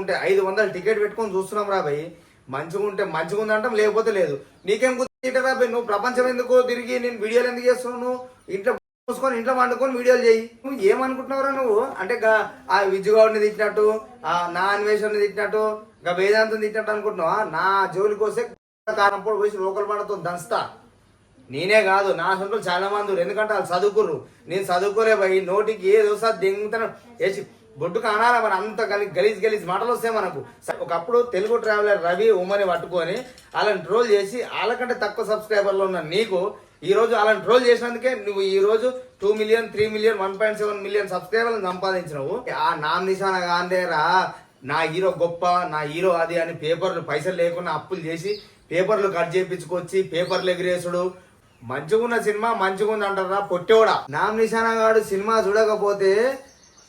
ఉంటే ఐదు వందలు టికెట్ పెట్టుకొని చూస్తున్నాం రా మంచిగా ఉంటే మంచిగా ఉంది అంటాం లేకపోతే లేదు. నీకేం గుర్తుంటే రాబాయి నువ్వు ప్రపంచం ఎందుకు తిరిగి నేను వీడియోలు ఎందుకు చేస్తున్నావు? ఇంట్లో చూసుకొని ఇంట్లో వండుకొని వీడియోలు చేయి. నువ్వు ఏమనుకుంటున్నావురా నువ్వు? అంటే ఆ విజయగౌడ్ని తిట్టినట్టు ఆ నా అన్వేషణని తిట్టినట్టు ఇంకా వేదాంతం తిట్టినట్టు అనుకుంటున్నావా? నా జోలికి వస్తే కారం పొడి పోసి లోకల్ పడతో దంచుతా. నేనే కాదు నా సొంతలు చాలా మంది ఎందుకంటే వాళ్ళు చదువుకుర్రు. నేను చదువుకోలే పోయి నోటికి ఏదో సార్ దెంగుతాను. వేసి బొడ్డు కానాల మరి అంత గలి గలీజ్ గలీజ్ మాటలు వస్తాయి మనకు. ఒకప్పుడు తెలుగు ట్రావెలర్ రవి ఉమని పట్టుకొని వాళ్ళని ట్రోల్ చేసి వాళ్ళకంటే తక్కువ సబ్స్క్రైబర్లు ఉన్న నీకు ఈ రోజు అలాంటి ట్రోల్ చేసినందుకే నువ్వు ఈ రోజు two million three million one point seven million సబ్స్క్రైబర్లను సంపాదించినవు. ఆ నామ్ నిశాన గాంధేరా నా హీరో గొప్ప నా హీరో అది అని పేపర్లు పైసలు లేకుండా అప్పులు చేసి పేపర్లు కట్ చేయించుకొచ్చి పేపర్లు ఎగిరేసుడు. మంచిగున్న సినిమా మంచిగుంది అంటారా పొట్టేవాడా? నామ్ నిశానా గాడు సినిమా చూడకపోతే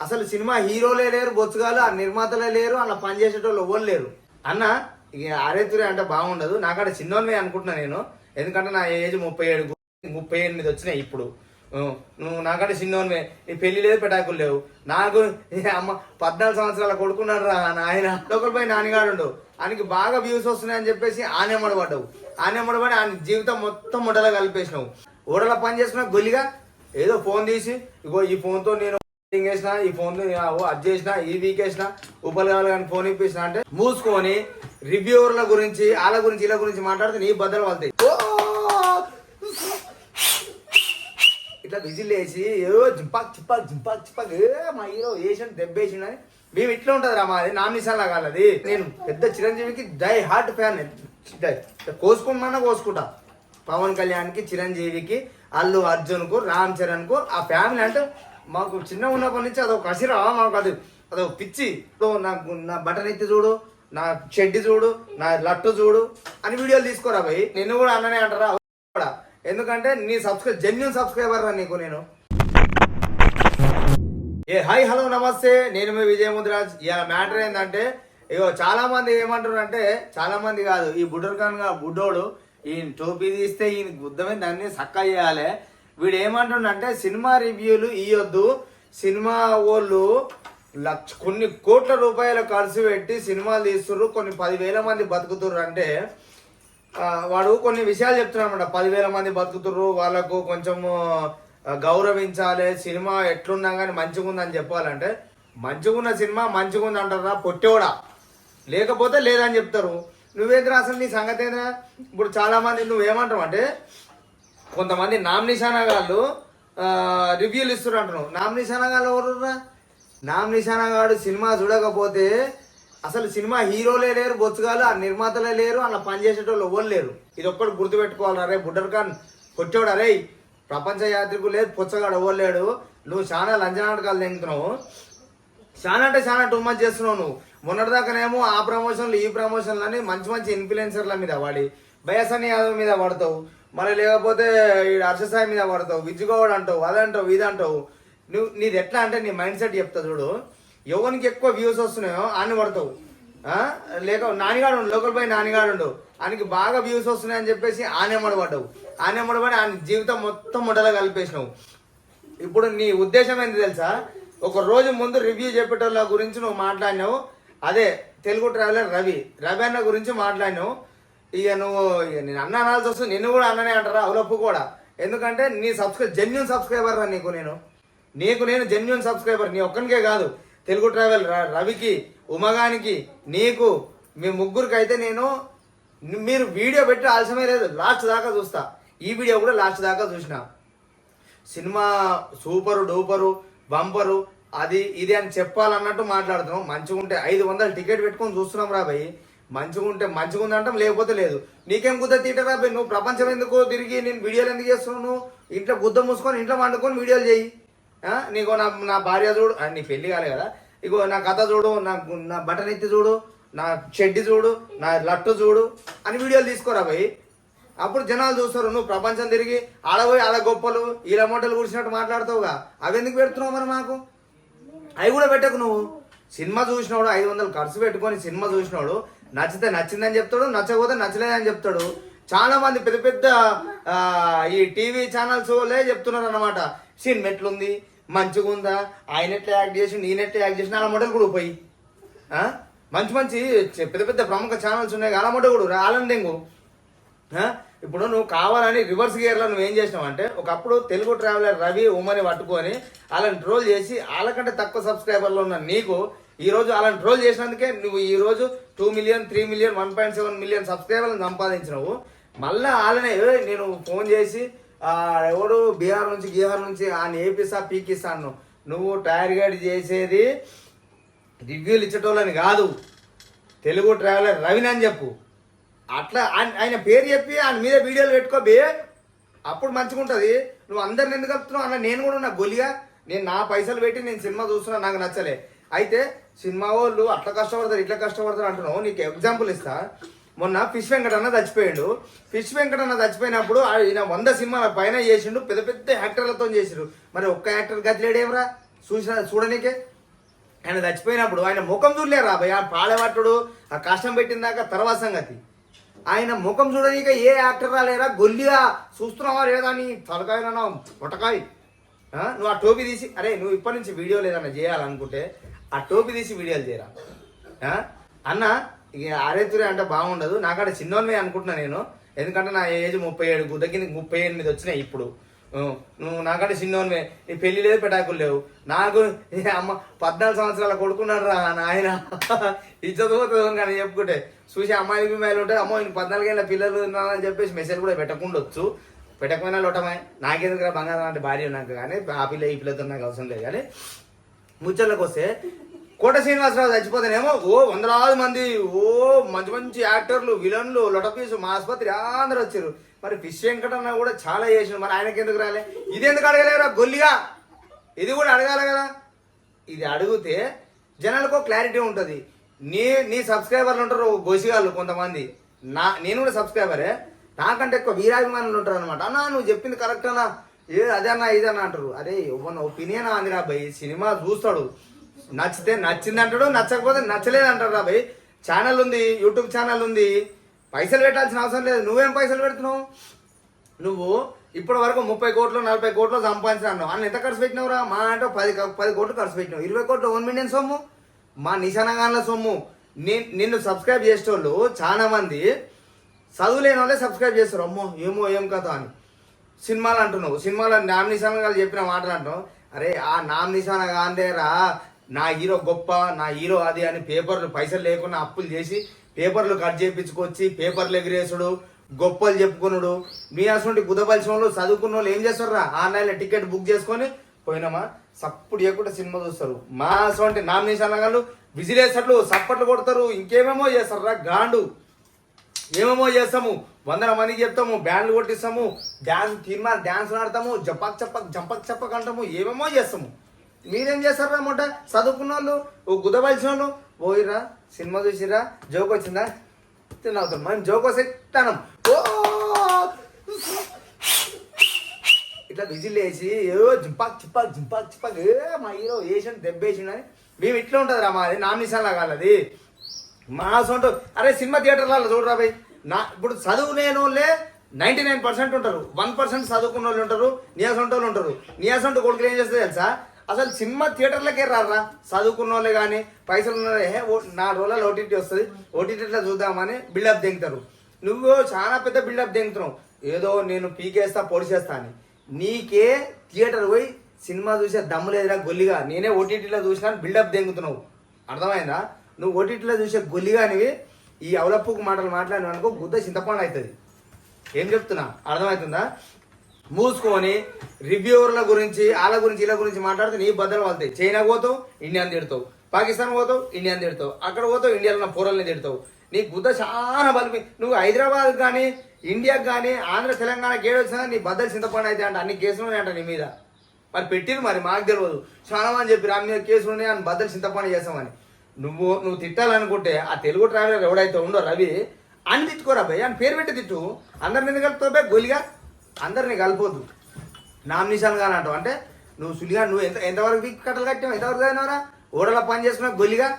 అసలు సినిమా హీరోలే లేరు బొచ్చుగాలు ఆ నిర్మాతలే లేరు అలా పనిచేసేటోళ్ళు ఎవరు లేరు. అన్న ఇక ఆరేతురే అంటే బాగుండదు. నాకాడ చిన్నోన్నే అనుకుంటున్నా నేను. ఎందుకంటే నా ఏజ్ ముప్పై ఏడు ముప్పై ఎనిమిది వచ్చినాయి ఇప్పుడు. నువ్వు నాకంటే చిన్నోన్వే నీ పెళ్ళి లేదు పెటాకులు లేవు. నాకు అమ్మ పద్నాలుగు సంవత్సరాల కొడుకున్నాడు రా ఆయన లోకల్ పోయి నాన్నగాడు ఆయనకి బాగా వ్యూస్ వస్తున్నాయని చెప్పేసి ఆనేమడ పడ్డావు ఆనేమడ పడి ఆయన జీవితం మొత్తం ముడలో కలిపేసినావు. ఓడల పని చేసిన గొలిగా ఏదో ఫోన్ తీసి ఇగో ఈ ఫోన్తో నేను చేసిన ఈ ఫోన్ అది చేసిన ఈ వీక్ వేసిన ఉపలగాలు కానీ ఫోన్ ఇప్పించిన అంటే మూసుకొని రివ్యూవర్ల గురించి వాళ్ళ గురించి ఇలా గురించి మాట్లాడితే నీ బద్దలు వెళ్తాయి ఇట్లా విజిల్ వేసి ఏదో జింపాక్ చిప్పాక్ జింపాక్ చిప్పాక్ ఏ మా హీరో వేసిన దెబ్బేసిన మేము ఇట్లా ఉంటుంది రా మాది లాగా కాలది నేను పెద్ద చిరంజీవికి డై హార్ట్ ఫ్యాన్ కోసుకోమన్నా కోసుకుంటా. పవన్ కళ్యాణ్కి చిరంజీవికి అల్లు అర్జున్కు రామ్ చరణ్కు ఆ ఫ్యామిలీ అంటే మాకు చిన్న ఉన్నప్పటి నుంచి అదొక కసిరా మాకు అది అదొక పిచ్చి. సో నాకు నా బటన్ ఎత్తి చూడు నా చెడ్డి చూడు నా లట్టు చూడు అని వీడియోలు తీసుకోరా భయ్ నిన్ను కూడా అన్ననే అంటారా? కూడా ఎందుకంటే నీ సబ్స్క్రైబ్ జెన్యున్ సబ్స్క్రైబర్ రా నీకు నేను. ఏ హాయ్ హలో నమస్తే. నేను మీ విజయ ముద్రాజ్ ఇలా మ్యాటర్ ఏంటంటే ఇగో చాలా మంది ఏమంటారు అంటే చాలా మంది కాదు ఈ బుడ్డర్ ఖాన్గా బుడ్డోడు ఈయన టోపీ తీస్తే ఈయన గుద్దమే దాన్ని సక్క చేయాలి. వీడు ఏమంటుండంటే సినిమా రివ్యూలు ఇవ్వద్దు సినిమా వాళ్ళు లక్ష కొన్ని కోట్ల రూపాయలు ఖర్చు పెట్టి సినిమాలు తీస్తుర్రు. కొన్ని పదివేల మంది బతుకుతుర్రు అంటే వాడు కొన్ని విషయాలు చెప్తున్నాడు అనమాట పదివేల మంది బతుకుతుర్రు వాళ్ళకు కొంచెము గౌరవించాలి సినిమా ఎట్లున్నా కానీ మంచిగా ఉందని చెప్పాలంటే మంచిగున్న సినిమా మంచిగా ఉంది అంటారా పొట్టేవాడా? లేకపోతే లేదని చెప్తారు. నువ్వేంద్రా అసలు నీ సంగతి ఇప్పుడు చాలా మంది నువ్వేమంటావు అంటే కొంతమంది నామినేషన్ గాళ్ళు రివ్యూలు ఇస్తున్నారు అంటున్నావు నామినేషన్ గాళ్ళు ఎవరురా? నామినేషన్ గాడు సినిమా చూడకపోతే అసలు సినిమా హీరోలే లేరు బొచ్చుగాలు ఆ నిర్మాతలే లేరు అలా పనిచేసేటోళ్ళు ఎవరు లేరు. ఇది ఒక్కటి గుర్తుపెట్టుకోవాలి అరే బుడ్డర్ ఖాన్ పొట్టోడు అరే ప్రపంచ యాత్రికు లేదు పొచ్చగాడు ఎవరు లేడు. నువ్వు చాలా లంచనాటకాలు తెంగుతున్నావు. చాలా అంటే చాలా టూ మచ్ చేస్తున్నావు నువ్వు. మొన్నటిదాకానేమో ఆ ప్రమోషన్లు ఈ ప్రమోషన్లు అని మంచి మంచి ఇన్ఫ్లుయెన్సర్ల మీద వాడి బయసని యాదవ్ మీద పడతావు మళ్ళీ లేకపోతే ఈ హర్షసాయి మీద పడతావు విజ్జుగౌడ్ అంటావు అదంటావు ఇదంటావు నువ్వు నీది ఎట్లా అంటే నీ మైండ్ సెట్ చెప్తా చూడు. ఎవరికి ఎక్కువ వ్యూస్ వస్తున్నాయో ఆని పడతావు. లేక నానిగాడు లోకల్ పోయి నానిగాడు ఉండవు ఆయనకి బాగా వ్యూస్ వస్తున్నాయని చెప్పేసి ఆనేమడ పడ్డావు. ఆనేమడ పడి ఆయన జీవితం మొత్తం ముడలో కలిపేసినావు. ఇప్పుడు నీ ఉద్దేశం ఏంటి తెలుసా? ఒక రోజు ముందు రివ్యూ చెప్పేటోళ్ళ గురించి నువ్వు మాట్లాడినావు. అదే తెలుగు ట్రావెలర్ రవి. రవి అన్న గురించి మాట్లాడినావు. ఇక నువ్వు ఇక నేను అన్న అనాల్సి వస్తుంది. నిన్ను కూడా అన్ననే అంటారా అవులప్పు కూడా. ఎందుకంటే నీ సబ్స్క్రైబ్ జెన్యున్ సబ్స్క్రైబర్ రా నీకు నేను. నీకు నేను జెన్యున్ సబ్స్క్రైబర్ నీ ఒక్కనికే కాదు. తెలుగు ట్రావెల్ రవికి ఉమగానికి నీకు మీ ముగ్గురికి అయితే నేను మీరు వీడియో పెట్టి ఆలస్యమే లేదు. లాస్ట్ దాకా చూస్తా. ఈ వీడియో కూడా లాస్ట్ దాకా చూసిన. సినిమా సూపరు డూపరు బంపరు అది ఇది అని చెప్పాలన్నట్టు మాట్లాడుతున్నాం. మంచిగా ఉంటే ఐదు వందలు టికెట్ పెట్టుకొని చూస్తున్నాం రా భయ్ మంచిగా ఉంటే మంచిగా ఉందంటాం లేకపోతే లేదు. నీకేం గుద్ద తీటరా నువ్వు ప్రపంచం ఎందుకు తిరిగి నేను వీడియోలు ఎందుకు చేస్తున్నావు నువ్వు? ఇంట్లో గుద్ద మూసుకొని ఇంట్లో వండుకొని వీడియోలు చేయి. నీకు నా నా భార్య చూడు నీ పెళ్ళి కాలే కదా. ఇగో నా కథ చూడు నా నా బటన్ ఎత్తి చూడు నా చెడ్డి చూడు నా లట్టు చూడు అని వీడియోలు తీసుకోరా పోయి అప్పుడు జనాలు చూస్తారు నువ్వు ప్రపంచం తిరిగి ఆడబోయి ఆడ గొప్పలు ఇలా మూటలు కూర్చున్నట్టు మాట్లాడతావుగా. అవి ఎందుకు పెడుతున్నావు మరి మాకు? అవి కూడా పెట్టకు నువ్వు. సినిమా చూసినోడు ఐదు వందలు ఖర్చు పెట్టుకొని సినిమా చూసినోడు నచ్చితే నచ్చిందని చెప్తాడు నచ్చకపోతే నచ్చలేదని చెప్తాడు. చాలా మంది పెద్ద పెద్ద ఈ టీవీ ఛానల్స్ లే చెప్తున్నారు అనమాట సీన్ ఎట్లుంది మంచిగా ఉందా ఆయన ఎట్లా యాక్ట్ చేసి నేను ఎట్లా యాక్ట్ చేసిన అలా మోడల్ కూడా పోయి. మంచి మంచి పెద్ద పెద్ద ప్రముఖ ఛానల్స్ ఉన్నాయి అలా అలమొట్ట కూడా ఆలందెంగు ఇంకో ఇప్పుడు నువ్వు కావాలని రివర్స్ గేర్లో నువ్వు ఏం చేసినావు అంటే ఒకప్పుడు తెలుగు ట్రావెలర్ రవి ఉమని పట్టుకొని వాళ్ళని ట్రోల్ చేసి వాళ్ళకంటే తక్కువ సబ్స్క్రైబర్లు ఉన్న నీకు ఈరోజు వాళ్ళని ట్రోల్ చేసినందుకే నువ్వు ఈరోజు two million three million one point seven million సబ్స్క్రైబర్లను సంపాదించినావు. మళ్ళీ వాళ్ళనే నేను ఫోన్ చేసి ఎవడు బీహార్ నుంచి గీహార్ నుంచి ఆయన ఏపీసా పీకిస్తాను నువ్వు టైర్ గైడ్ చేసేది రివ్యూలు ఇచ్చేటోళ్ళని కాదు. తెలుగు ట్రావెలర్ రవిని అని చెప్పు. అట్లా ఆయన ఆయన పేరు చెప్పి ఆయన మీద వీడియోలు పెట్టుకోబే అప్పుడు మంచిగా ఉంటుంది నువ్వు అందరిని ఎందుకు కలుపుతున్నావు? అన్న నేను కూడా నా గొలిగా నేను నా పైసలు పెట్టి నేను సినిమా చూస్తున్నా నాకు నచ్చలే. అయితే సినిమా వాళ్ళు అట్లా కష్టపడతారు ఇట్లా కష్టపడతారు అంటున్నావు. నీకు ఎగ్జాంపుల్ ఇస్తా. మొన్న ఫిష్ వెంకటన్న చచ్చిపోయాడు. ఫిష్ వెంకటన్న చచ్చిపోయినప్పుడు ఆయన వంద సినిమాల పైన చేసిండు పెద్ద పెద్ద యాక్టర్లతో చేసిండు. మరి ఒక్క యాక్టర్ గతిలేడేమరా చూసిన చూడనీకే. ఆయన చచ్చిపోయినప్పుడు ఆయన ముఖం చూడలేరు? రాబోయ్ ఆ పాడేవాటుడు ఆ కష్టం పెట్టిన దాకా తర్వాత సంగతి ఆయన ముఖం చూడనీక ఏ యాక్టర్ రాలేరా? గొల్లిగా చూస్తున్నావా లేదా నీ తలకాయనా పొటకాయ. నువ్వు ఆ టోపీ తీసి అరే నువ్వు ఇప్పటి నుంచి వీడియోలు ఏదైనా చేయాలనుకుంటే ఆ టోపీ తీసి వీడియోలు చేయరా? అన్న ఇక ఆరేతురే అంటే బాగుండదు. నాకాడ చిన్నోన్మే అనుకుంటున్నా నేను. ఎందుకంటే నా ఏజ్ ముప్పై ఏడు గుద్దకి ముప్పై ఎనిమిది వచ్చినాయి ఇప్పుడు. నువ్వు నాకంటే చిన్నోన్మే నీ పెళ్ళి లేదు పెటాకులు లేవు. నాకు అమ్మ పద్నాలుగు సంవత్సరాల కొడుకున్నాడు రా నాయన. ఇజ్జత కానీ చెప్పుకుంటే. చూసి అమ్మాయి అమ్మాయిలు ఉంటాయి అమ్మో పద్నాలుగు పద్నాలుగేళ్ళ పిల్లలు ఉన్నారని చెప్పేసి మెసేజ్ కూడా పెట్టకుండొచ్చు. పెట్టకపోయినా లోటమే. నాకెందుకు రా బంగారం అంటే భార్య నాకు కానీ ఆ పిల్ల ఈ పిల్లతో నాకు అవసరం లేదు కానీ. ముచ్చట్లకు వస్తే కోట శ్రీనివాసరావు చచ్చిపోతేనేమో ఓ వందలాది మంది ఓ మంచి మంచి యాక్టర్లు విలన్లు లొటపీసు మా ఆసుపత్రి అందరూ వచ్చారు. మరి ఫిష్ వెంకటన్న కూడా చాలా చేసిన మరి ఆయనకి ఎందుకు రాలే? ఇది ఎందుకు అడగలేరా గొల్లిగా? ఇది కూడా అడగాలి కదా. ఇది అడిగితే జనాలకు క్లారిటీ ఉంటుంది. నీ నీ సబ్స్క్రైబర్లు ఉంటారు గోసిగాళ్ళు కొంతమంది. నా నేను కూడా సబ్స్క్రైబరే. నాకంటే ఎక్కువ వీరాభిమానులు ఉంటారు అనమాట అన్నా నువ్వు చెప్పింది కరెక్ట్ అన్నా. ఏ అదన్నా ఇదన్నా అంటారు. అరే ఇవ్వన ఒపీనియన్ ఆంది రాబాయి సినిమా చూస్తాడు. నచ్చితే నచ్చింది అంటాడు నచ్చకపోతే నచ్చలేదు అంటాడు రా ఛానల్ ఉంది యూట్యూబ్ ఛానల్ ఉంది. పైసలు పెట్టాల్సిన అవసరం లేదు. నువ్వేం పైసలు పెడుతున్నావు? నువ్వు ఇప్పటి వరకు ముప్పై కోట్లు నలభై కోట్లు సంపాదించాను అన్న ఎంత ఖర్చు పెట్టినవురా? మా అంటే పది పది కోట్లు ఖర్చు పెట్టినావు. ఇరవై కోట్లు వన్ మిలియన్ సొమ్ము? మా నిశానగాన్ల సొమ్ము. నిన్ను సబ్స్క్రైబ్ చేసేటోళ్ళు చాలా మంది చదువులేని వాళ్ళే సబ్స్క్రైబ్ చేస్తారు. అమ్మో ఏమో ఏం కథ అని. సినిమాలు అంటున్నావు. సినిమాలు నామ్ నిశాన గారు చెప్పిన మాటలు అంటావు అరే ఆ నామ్ నిశాన గాంధేరా నా హీరో గొప్ప నా హీరో అది అని పేపర్లు పైసలు లేకుండా అప్పులు చేసి పేపర్లు కట్ చేయించుకొచ్చి పేపర్లు ఎగిరేసుడు గొప్పలు చెప్పుకున్నాడు మీ అసలు కుదపలిసిన వాళ్ళు చదువుకున్న వాళ్ళు ఏం చేస్తారా ఆన్లైన్లో టికెట్ బుక్ చేసుకొని పోయినామా? సప్పుడు చేయకుండా సినిమా చూస్తారు. మా అసలు నామినేషన్ గారు విజిలేసట్లు సప్పట్లు కొడతారు. ఇంకేమేమో చేస్తారా గాండు. ఏమేమో చేస్తాము? వందల మందికి చెప్తాము బ్యాండ్లు కొట్టిస్తాము డ్యాన్స్ తీర్మాన డ్యాన్స్ ఆడతాము జపక్ చప్పక్ జంపక్ చప్పక్ అంటాము ఏమేమో చేస్తాము. మీరేం చేస్తారా అన్నమాట చదువుకున్న వాళ్ళు ఓ గుదవలసిన వాళ్ళు పోయిరా? సినిమా చూసిరా జోక్ వచ్చిందా? తినవుతాం మనం జోక్ వస్తే తనం ఓ! ఇట్లా విజిల్ వేసి ఏదో జింపాక్ చిప్పాక్ జింపాక్ చిప్పాక్ ఏ మా హీరో వేసిన దెబ్బేసిండు అని మేము ఇట్లా ఉంటుంది రా మాది నామినేషన్ లాగా అది మా సొంత అరే సినిమా థియేటర్లలో చూడరా భయ్? నా ఇప్పుడు చదువు నేను నైన్టీ నైంటీ నైన్ పర్సెంట్ ఉంటారు. వన్ పర్సెంట్ చదువుకున్న వాళ్ళు ఉంటారు. నీ వాళ్ళు ఉంటారు. నియాసొంట కొడుకులు ఏం చేస్తుంది తెలుసా? అసలు సినిమా థియేటర్లకే రారా? చదువుకున్న వాళ్ళే కానీ పైసలు ఉన్న ఓ- నా రోజులలో ఓటీటీ వస్తుంది. ఓటీటీలో చూద్దామని బిల్డప్ దింగుతారు నువ్వు చాలా పెద్ద బిల్డప్ దింగుతున్నావు ఏదో నేను పీకేస్తా పొడిచేస్తా అని. నీకే థియేటర్ పోయి సినిమా చూసే దమ్ము లేదురా గొల్లిగా. నేనే ఓటీటీలో చూసినా బిల్డప్ దెంగుతున్నావు అర్థమైందా? నువ్వు ఓటీటీలో చూసే గొల్లిగానివి ఈ అవలప్పుకు మాటలు మాట్లాడిన అనుకో గుద్ద చింతపండు అవుతుంది. ఏం చెప్తున్నా? అర్థమవుతుందా? మూసుకొని రివ్యూవర్ల గురించి వాళ్ళ గురించి ఇలా గురించి మాట్లాడితే నీ బద్దలు వాళ్తాయి. చైనా పోతావు ఇండియాని తిడతావు. పాకిస్తాన్ పోతావు ఇండియాని తిడతావు. అక్కడ పోతావు ఇండియాలో ఉన్న పూరల్ని తిడతావు. నీ గుద్ద చాలా బలిపి నువ్వు హైదరాబాద్ కానీ ఇండియాకి కానీ ఆంధ్ర తెలంగాణకి ఏడొచ్చినా నీ బద్దలు చింతపండు అయితే అంట అన్ని కేసులు అంట నీ మీద. మరి పెట్టిరు మరి మాకు తెలియదు చాలా మంది చెప్పి రామ్ మీద కేసులు ఉన్నాయి అని బద్దలు చింతపండు చేస్తామని. నువ్వు నువ్వు తిట్టాలనుకుంటే ఆ తెలుగు ట్రావెలర్ ఎవడైతే ఉండో రవి అని తిట్టుకోరా భయ్ అని పేరు పెట్టి తిట్టు. అందరిని కలుపుతావు భయ్ గొలిగా అందరిని కలపొద్దు. నామినేషన్ గాని అంటావు. అంటే నువ్వు సులిగా నువ్వు ఎంత ఎంతవరకు బిగ్ కట్టలు కట్టావు ఎంతవరకు అయినవరా ఓడల పని చేస్తున్నావు గొల్లిగా?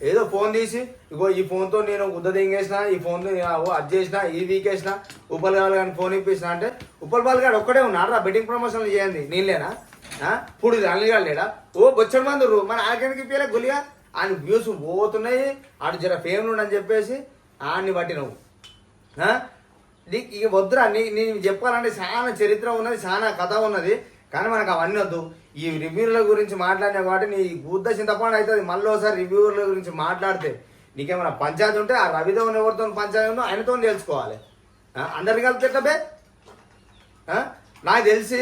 ఏదో ఫోన్ తీసి ఇగో ఈ ఫోన్తో నేను ఉద్ద దింగేసిన ఈ ఫోన్తో ఓ అది చేసిన ఈ వీక్ వేసిన ఉప్పల్ కావాలి కానీ ఫోన్ ఇప్పించిన అంటే ఉప్పల్ బాల్ గారు ఒక్కడే ఉన్నాడు రా బెట్టింగ్ ప్రమోషన్లు చేయండి. నేను లేనా? ఆ? ఇప్పుడు ఇది లేడా? ఓ బొచ్చడు మందురు మన ఆకెందుకు ఇప్పించలే గొలిగా ఆయన వ్యూస్ పోతున్నాయి ఆడు జర ఫేమ్ అని చెప్పేసి ఆడిని బట్టి నువ్వు నీకు ఇక వద్దురా నీ నేను చెప్పాలంటే చాలా చరిత్ర ఉన్నది చాలా కథ ఉన్నది కానీ మనకు అవన్నీ వద్దు. ఈ రివ్యూల గురించి మాట్లాడిన కాబట్టి నీ గుద్ద చింతపండు అవుతుంది. మళ్ళీ ఒకసారి రివ్యూల గురించి మాట్లాడితే నీకేమైనా పంచాయతీ ఉంటే ఆ రవితో ఎవరితో పంచాయతీ ఉందో ఆయనతో తెలుసుకోవాలి. అందరికి కలిపి నాకు తెలిసి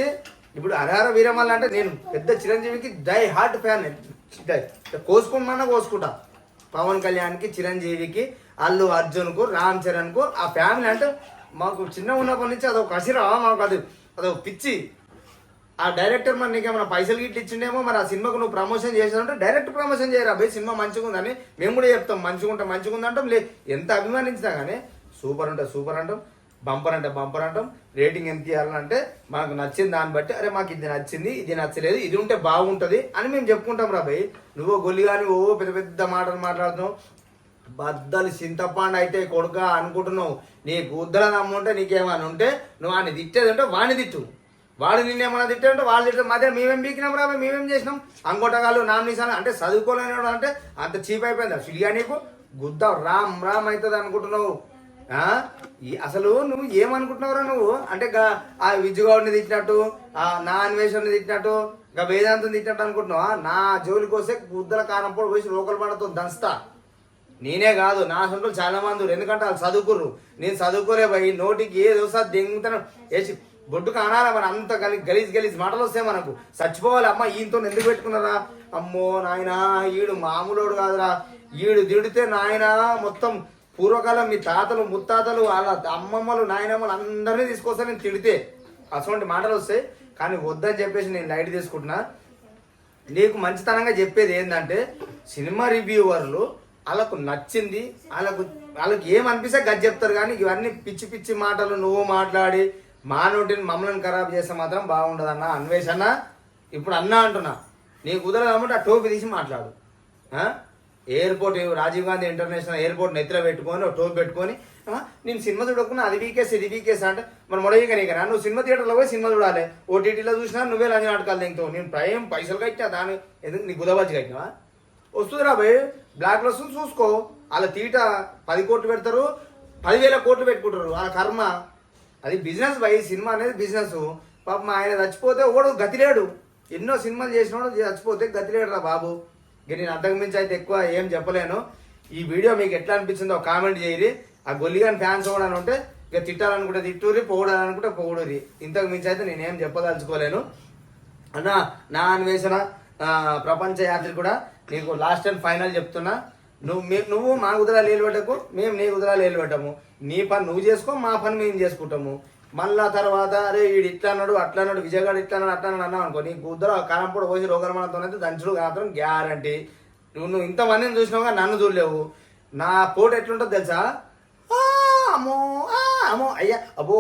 ఇప్పుడు హరహర వీరమల్ల అంటే నేను పెద్ద చిరంజీవికి డై హార్ట్ ఫ్యాన్. కోసుకోమన్నా కోసుకుంటా? పవన్ కళ్యాణ్కి చిరంజీవికి అల్లు అర్జున్కు రామ్ చరణ్కు ఆ ఫ్యామిలీ అంటే మాకు చిన్న ఉన్నప్పటి నుంచి అదొక కసిరా మాకు అది అదొక పిచ్చి. ఆ డైరెక్టర్ మరి నీకేమైనా పైసలు గిట్ల ఇచ్చిండేమో మరి ఆ సినిమాకు నువ్వు ప్రమోషన్ చేసావంటే డైరెక్ట్ ప్రమోషన్ చేయరా అబ్బాయి సినిమా మంచిగా ఉందని మేము కూడా చెప్తాం. మంచిగా ఉంటాం మంచిగా ఉందంటాం లే ఎంత అభిమానించినా కానీ సూపర్ అంటే సూపర్ అంటాం బంపర్ అంటే బంపర్ అంటాం రేటింగ్ ఎంత ఇవ్వాలంటే మనకు నచ్చింది దాన్ని బట్టి అరే మాకు ఇది నచ్చింది ఇది నచ్చలేదు ఇది ఉంటే బాగుంటుంది అని మేము చెప్పుకుంటాం రాబాయి నువ్వు గొల్లి కానీ ఓ పెద్ద పెద్ద మాటలు మాట్లాడుతున్నావు బద్దలు చింతపండు అయితే కొడుక అనుకుంటున్నావు. నీ బుద్ధల నమ్ముంటే నీకేమని ఉంటే నువ్వు వాడిని తిట్టేది ఉంటే వాడిని తిట్టు. వాడు నిన్నేమన్నా తిట్టాడంటే వాళ్ళు తిట్టారు మధ్య మేమేం బీకినాం రా మేమేం చేసినాం? అంగోటగాళ్ళు నామినేషన్ అంటే చదువుకోలేని అంటే అంత చీప్ అయిపోయిందా? ఫిలియా నీకు? గుద్ద రామ్ రామ్ అవుతుంది అనుకుంటున్నావు. అసలు నువ్వు ఏమనుకుంటున్నావురా నువ్వు? అంటే గా- ఆ విజయగౌడ్ని తిట్టినట్టు ఆ నా అన్వేషణని తిట్టినట్టు ఇంకా వేదాంతం తిట్టినట్టు అనుకుంటున్నావా? నా జోలికి వస్తే గుద్దల కారం పొడి పోసి లోకల్ పడతో దంస్తా నేనే కాదు నా సొంతలు చాలా మంది ఎందుకంటే వాళ్ళు చదువుకుర్రు. నేను చదువుకోలే పోయి నోటికి ఏదో సార్ దెంగుతాను వేసి బొడ్డు కానారా మరి అంత గలి గలీజ్ గలీజ్ మాటలు వస్తాయి మనకు. చచ్చిపోవాలి అమ్మ ఈయనతో ఎందుకు పెట్టుకున్నారా? అమ్మో నాయనా ఈడు మామూలోడు కాదురా. ఈడు తిడితే నాయన మొత్తం పూర్వకాలం మీ తాతలు ముత్తాతలు వాళ్ళ అమ్మమ్మలు నాయనమ్మలు అందరినీ తీసుకొస్తా నేను తిడితే. అటువంటి మాటలు వస్తాయి. కానీ వద్దని చెప్పేసి నేను లైట్ తీసుకుంటున్నా. నీకు మంచితనంగా చెప్పేది ఏంటంటే సినిమా రివ్యూవర్లు వాళ్ళకు నచ్చింది వాళ్ళకు వాళ్ళకి ఏమనిపిస్తే గది చెప్తారు కానీ ఇవన్నీ పిచ్చి పిచ్చి మాటలు నువ్వు మాట్లాడి మా నోటిని మమ్మల్ని ఖరాబ్ చేస్తే మాత్రం బాగుండదు అన్న. అన్వేషణ ఇప్పుడు అన్నా అంటున్నా నీకు కుదరదమ్మంటే ఆ టోపీ తీసి మాట్లాడు. Airport Rajiv Gandhi international airport నెత్తిలో పెట్టుకొని ఒక టోపీ పెట్టుకొని నేను సినిమా చూడకుండా అది వీకేస్ ఇది వీకేస్ అంటే మరి మొడయ్యగా కదా నువ్వు సినిమా థియేటర్లో పోయి సినిమా చూడాలి. ఓటీటీలో చూసినా నువ్వే లంజ నాటకాలు తింటావు నేను ప్రేమ్ పైసలు కట్టా దాని ఎందుకు? నీ గుదబాజీ కట్టినావా? వస్తుంది రా భయ్. బ్లాక్ వస్తుంది చూసుకో. వాళ్ళ తీట పది కోట్లు పెడతారు పదివేల కోట్లు పెట్టుకుంటారు. వాళ్ళ కర్మ. అది బిజినెస్ భయ్ సినిమా అనేది బిజినెస్ పాపం ఆయన చచ్చిపోతే ఒకడు గతిలేడు ఎన్నో సినిమాలు చేసినోడు చచ్చిపోతే గతిలేడు రా బాబు. ఇక నేను అంతకు మించి అయితే ఎక్కువ ఏం చెప్పలేను. ఈ వీడియో మీకు ఎట్లా అనిపించిందో కామెంట్ చేయరి ఆ గొల్లిగాని ఫ్యాన్స్ కూడా అని ఉంటే ఇక తిట్టాలనుకుంటే తిట్టూరి పొగడాలనుకుంటే పొగడూరి ఇంతకు మించి అయితే నేనేం చెప్పదలుచుకోలేను. అన్న నా అన్వేషణ ప్రపంచ యాత్రి కూడా నీకు లాస్ట్ అండ్ ఫైనల్ చెప్తున్నా. నువ్వు మేము నువ్వు మా కుదరాలు నిలబెట్టకు మేము నీ కుదరాలు నిలబెట్టము నీ పని నువ్వు చేసుకో మా పని మేము చేసుకుంటాము. మళ్ళా తర్వాత అరే వీడు ఇట్లా అన్నాడు అట్లా అన్నాడు విజయగాడు ఇట్లా అన్నాడు అట్లా అన్నాడు అన్నావు అనుకో నీ కుదర కారంపూడ పోసి రోగరమణతో అయితే దంచుడు మాత్రం గ్యారంటీ నువ్వు నువ్వు ఇంతమందిని చూసినావుగా? నన్ను చూడలేవు. నా పోటు ఎట్లుంటుందో తెలుసా? అమ్మో అమ్మో అయ్యా అబ్బో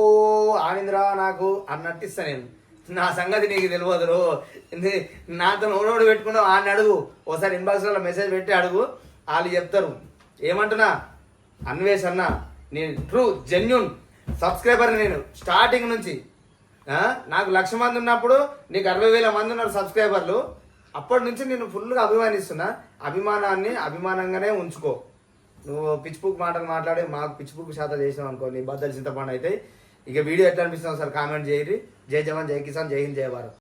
ఆనిందిరా నాకు అన్నట్టు ఇస్తా నేను. నా సంగతి నీకు తెలియదురు. నాతో నోడోడు పెట్టుకున్నావు ఆయన అడుగు. ఒకసారి ఇన్బాక్స్లో మెసేజ్ పెట్టి అడుగు. వాళ్ళు చెప్తారు. ఏమంటున్నా? అన్వేష్ అన్న నేను ట్రూ జెన్యున్ సబ్స్క్రైబర్ నేను స్టార్టింగ్ నుంచి. నాకు లక్ష మంది ఉన్నప్పుడు నీకు అరవై వేల మంది ఉన్నారు సబ్స్క్రైబర్లు అప్పటి నుంచి నేను ఫుల్గా అభిమానిస్తున్నా. అభిమానాన్ని అభిమానంగానే ఉంచుకో. నువ్వు పిచ్చిపుక్ మాటలు మాట్లాడి మాకు పిచ్చిపుక్ శాతం చేసినావు అనుకో నీ బద్దలు చింతపండు అయితే ఇక వీడియో ఎట్లా అనిపిస్తుంది సార్ కామెంట్ చేయరి జై జవాన్ జై కిసాన్ జై హింద్ జై భారత్.